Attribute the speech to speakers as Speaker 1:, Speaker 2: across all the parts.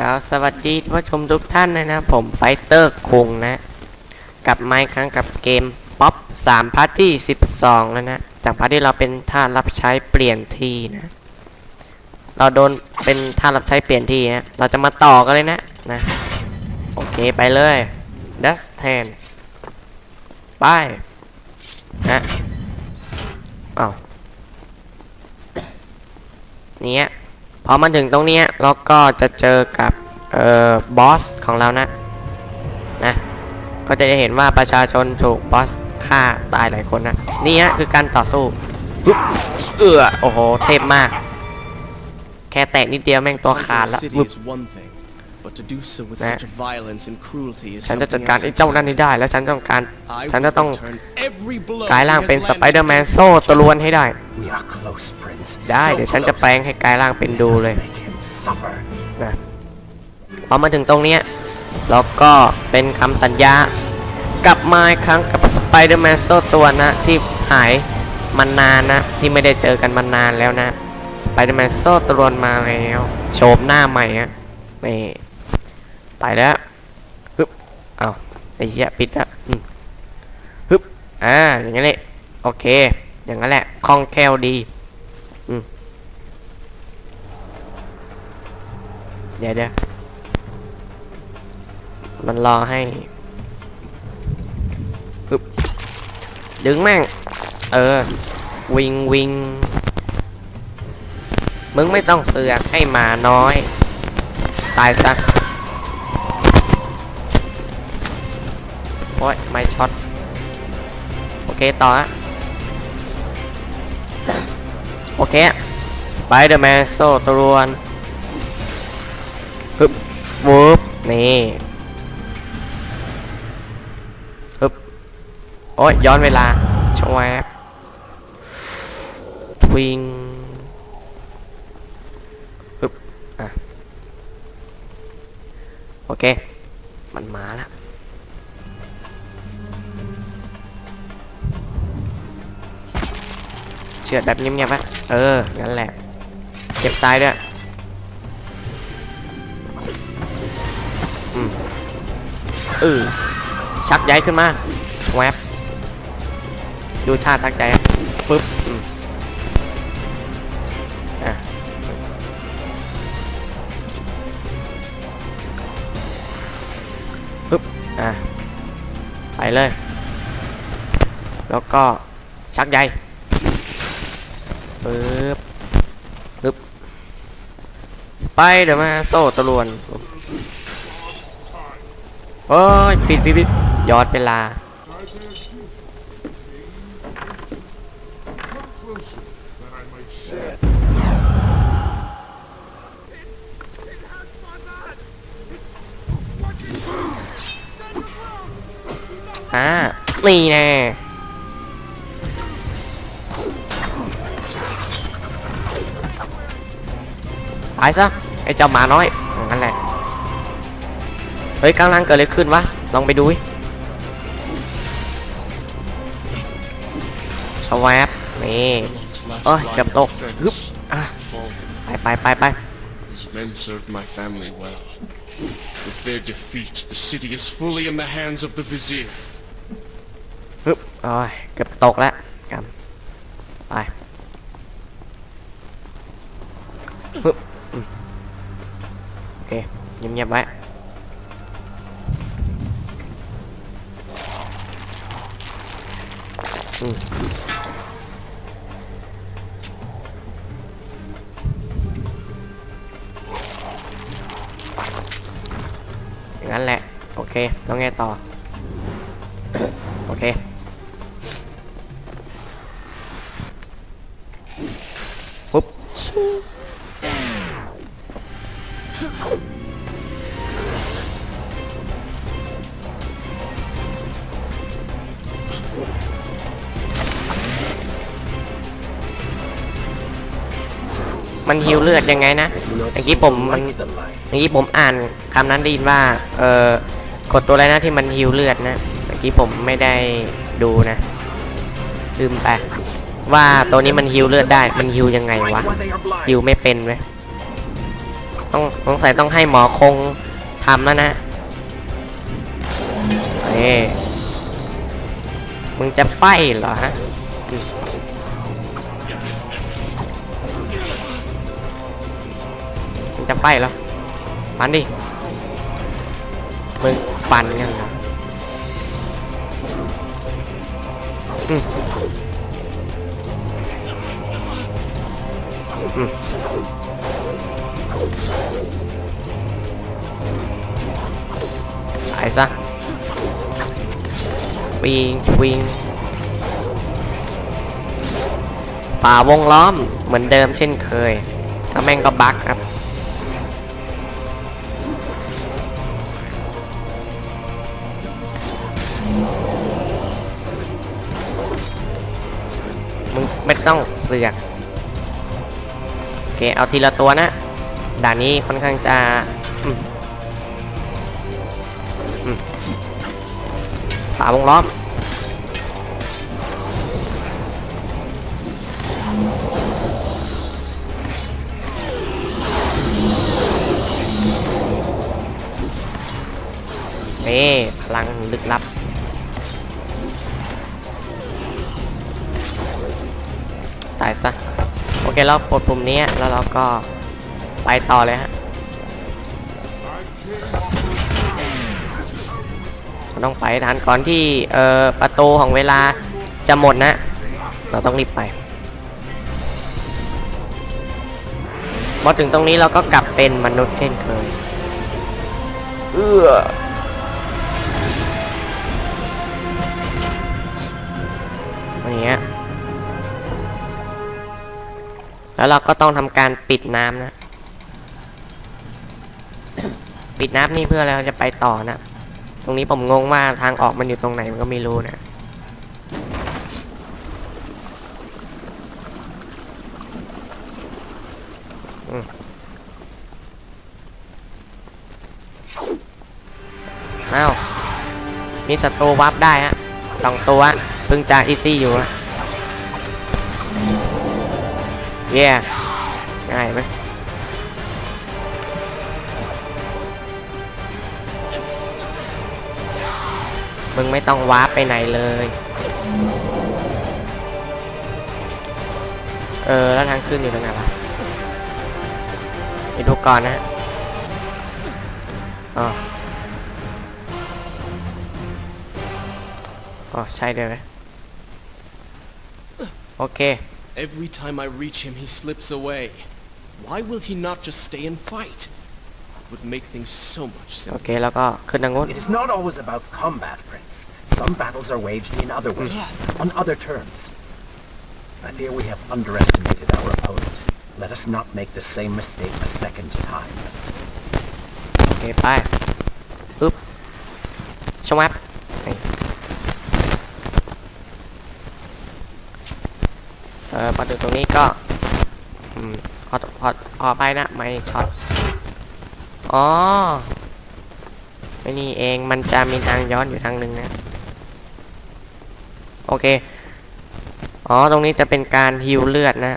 Speaker 1: ก็สวัสดีผู้ชมทุกท่านนะนะ ผมไฟเตอร์คุงนะ กลับมาอีกครั้งกับเกมป๊อป3พาร์ทที่12แล้วนะ จากพาร์ทที่เราเป็นท่ารับใช้เปลี่ยนที่นะ เราโดนเป็นท่ารับใช้เปลี่ยนที่นะเราจะมาต่อกันเลยนะนะ โอเคไปเลยดัสแทนไปนะอ้าวเนี่ย พอมาถึงตรงนี้เราก็จะเจอกับเอ่อบอสของเรานะนะ ก็จะได้เห็นว่าประชาชนถูกบอสฆ่าตายหลายคนนะนี่ฮะคือการต่อสู้เอือโอ้โหเทพมาก แค่แตะนิดเดียวแม่งตัวขาดละ
Speaker 2: City
Speaker 1: วึ บ
Speaker 2: is one thing, but to do so with
Speaker 1: Nah.
Speaker 2: such violence and cruelty is
Speaker 1: ฉันจะจัด
Speaker 2: something
Speaker 1: การไอ้
Speaker 2: else
Speaker 1: เจ้านั่นให้ได้ แล้วฉันต้องการ
Speaker 2: I
Speaker 1: ฉัน
Speaker 2: will
Speaker 1: จะต้อง
Speaker 2: return every blow
Speaker 1: กลายร่าง
Speaker 2: he has
Speaker 1: เป็นส
Speaker 2: landed
Speaker 1: ไปเดอร์แมน
Speaker 2: on
Speaker 1: โซ่ตะลวนให้ได้
Speaker 3: We are close, Prince.
Speaker 1: ได้ เดี๋ยวฉันจะแปลงให้กลายร่างเป็นดูเลย
Speaker 3: Make him suffer.
Speaker 1: นะพอมาถึงตรงเนี้ยแล้วก็เป็นคำสัญญากลับมาอีกครั้งกับสไปเดอร์แมนโซ่ตัวนะ ที่หายมานานนะ ที่ไม่ได้เจอกันมานานแล้วนะสไปเดอร์แมนโซ่ตะลวนมาแล้ว โฉมหน้าใหม่อะนี่ ไปแล้วฮึบเอาไอ้เหี้ยปิดอะอืมฮึบอ่าอย่างนั้นเลยโอเค อย่างนั้นแหละคล่องแคล่วดีอืมเดี๋ยวเดี๋ยวมันรอให้ฮึบดึงแม่ง เออ วิงวิงมึงไม่ต้องเสือกให้หมาน้อย ตายซะ โอ้ยไม่ช็อต โอเค ต่อฮะโอเคสไปเดอร์แมนโซ่ตรวนฮึบวูบนี่ฮึบโอ้ยย้อนเวลาชวบทวิงฮึบอะ โอเค มันมาแล้ว เฉือดแบบเงียบๆปะเอองั้นแหละเก็บซ้ายด้วยอืมเออชักใยขึ้นมาชวบดูท่าทักใจปึ๊บอืมอะปึ๊บอะไปเลย แล้วก็ชักใย ปึ๊บปึ๊บสไปเดอร์แมนโซ่ตะลวนโอ้ยปิดปิดปิดยอนเวลาอ่านี่แน่ ตายซะไอ้เจ้าหมาน้อยอย่างนั้นแหละเฮ้ยข้างล่างเกิดอะไรขึ้นวะลองไปดูดิสวบนี่
Speaker 2: Last
Speaker 1: Ôi,
Speaker 2: line
Speaker 1: gặp
Speaker 2: of
Speaker 1: tổ.
Speaker 2: defense
Speaker 1: Gúp. À.
Speaker 2: fallen.
Speaker 1: ไปไปไปไป
Speaker 2: These men served my family well. With their defeat, the city is fully in the hands of the vizier.
Speaker 1: ฮึบโอ้ยเกือบตกแล้วกันไปฮึบ อืมโอเคเงียบๆไมันฮิวเลือดยังไงนะเมื่อกี้ผมมันเมื่อกี้ผมอ่านคำนั้นได้ยินว่า เออกดตัวอะไรนะที่มันฮิวเลือดนะเมื่อกี้ผมไม่ได้ดูนะลืมไปว่าตัวนี้มันฮิวเลือดได้ มันฮิวยังไงวะฮิวไม่เป็นเว้ยต้องสงสัยต้องให้หมอคงทำแล้วนะเอ้มึงจะไฟเหรอฮะ จะไฟเหรอฟันดิมึงฟันกันเหรออืมอืมตายซะฟิงทวิงฝ่าวงล้อมเหมือนเดิมเช่นเคยถ้าแม่งก็บั๊กครับ ไม่ต้องเสือกโอเคเอาทีละตัวนะ ด่านนี้ค่อนข้างจะฝาวงล้อมนี่พลังลึกลับ ตายซะ โอเค เรากดปุ่มนี้แล้วเราก็ไปต่อเลยฮะเราต้องไปทันก่อนที่เอ่อประตูของเวลาจะหมดนะ เราต้องรีบไปพอถึงตรงนี้เราก็กลับเป็นมนุษย์เช่นเคย เอื้ออย่างเงี้ย แล้วเราก็ต้องทำการปิดน้ำนะ ปิดน้ำนี่เพื่อเราจะไปต่อนะ ตรงนี้ผมงงว่าทางออกมันอยู่ตรงไหนมันก็ไม่รู้นะอ้าว มีศัตรูวับได้ฮะสองตัว เพิ่งจะอีซี่อยู่นะ ย่ง่ายไหมมึงไม่ต้องว้าไปไหนเลย เออ แล้วทางขึ้นอยู่ตรงไหนวะไปดูก่อนนะฮะอ๋ออ๋อใช่เลยโอเค
Speaker 2: Every time I reach him, he slips away. Why will he not just stay and fight? Would make things so much
Speaker 1: โอ
Speaker 2: simpler.
Speaker 1: เค แล้วก็ขึ้นทางนู้น
Speaker 3: It is not always about combat, Prince. Some battles are waged in other ways, on other terms. I fear we have underestimated our opponent. Let us not make the same mistake a second time.
Speaker 1: โอเค ไปอึ๊บชวับ ออพอถึงตรงนี้ก็อืมพอพอพอไปนะไม่ช็อตอ๋อไม่นี่เองมันจะมีทางย้อนอยู่ทางหนึ่งนะ โอเค อ๋อตรงนี้จะเป็นการฮิวเลือดนะ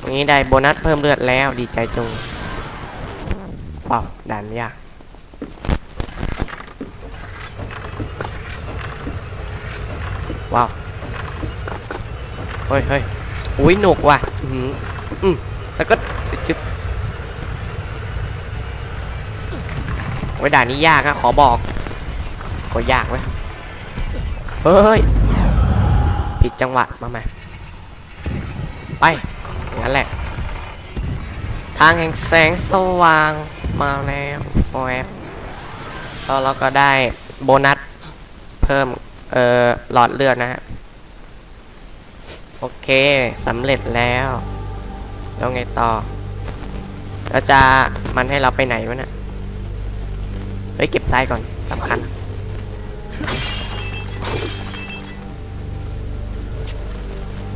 Speaker 1: ตรงนี้ได้โบนัสเพิ่มเลือดแล้วดีใจจุงว้าวด่านยากว้าว เฮ้ยเฮ้ยอุ้ยหนุกว่ะ อือหืออืมแล้วก็จึ๊บโอ้ยด่านนี้ยากอะขอบอก ก็ยากเว้ยเฮ้ย ผิดจังหวะ มาใหม่ไปงนั้นแหละ ทางแห่งแสงสว่างมาแล้วฟบแล้วเราก็ได้โบนัส เพิ่ม เอ่อ หลอดเลือดนะฮะ โอเคสำเร็จแล้วแล้วไงต่อแล้วจะมันให้เราไปไหนวะเนี่ยเฮ้ยเก็บไส้ก่อนสำคัญ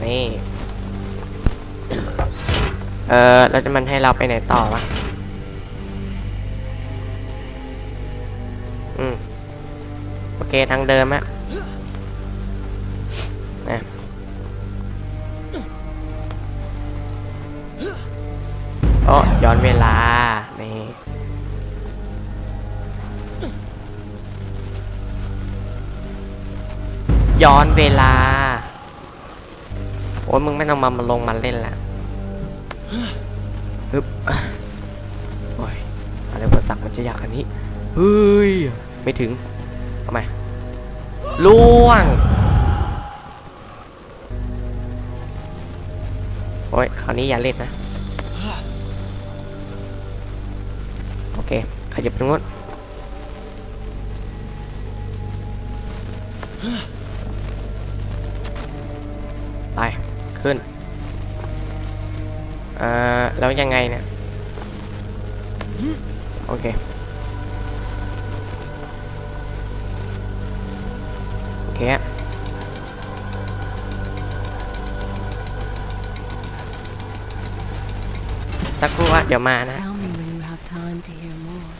Speaker 1: นี่เออแล้วจะมันให้เราไปไหนต่อวะอืมโอเคทางเดิมอะ้อนเวลา นี่ ย้อนเวลา โอ้ยมึงไม่ต้องมามาลงมาเล่นละฮึบโอ้ยอะไรภาษามันจะยากขนาดนี้ เฮ้ย ไม่ถึงทำไมล่วงโอ้ย คราวนี้อย่าเล่นนะ เคขยับตรงนู้นไปขึ้นเอ่อแล้วยังไงเนี่ย โอเค โอเคฮะสักครู่ว่าเดี๋ยวมานะ
Speaker 4: have time to hear more.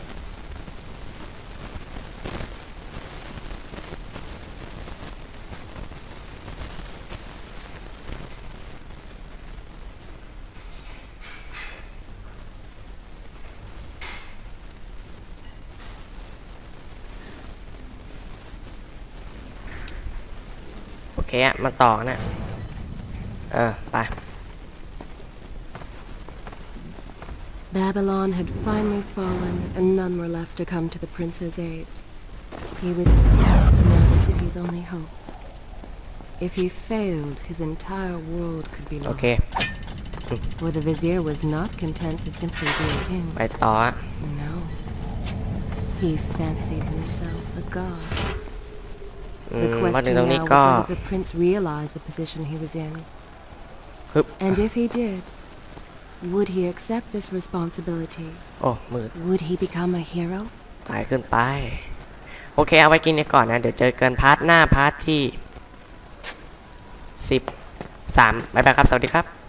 Speaker 1: โอเคอะมาต่อนะ เออ ไป
Speaker 4: Babylon had finally fallen, and none were left to come to the prince's aid. He would now the city's only hope. If he failed, his entire world could be lost.
Speaker 1: Okay.
Speaker 4: For the vizier was not content to simply be a king.
Speaker 1: I thought.
Speaker 4: No. He fancied himself a god. The question now was whether the prince realized the position he was in. And if he did, would he accept this responsibility?
Speaker 1: โอ้มืด
Speaker 4: Would he become a hero?
Speaker 1: ตายขึ้นไป โอเค เอาไว้กินนี้ก่อนนะ เดี๋ยวเจอกันพาร์ทหน้าพาร์ทที่สิบสามบ๊ายบายครับ สวัสดีครับ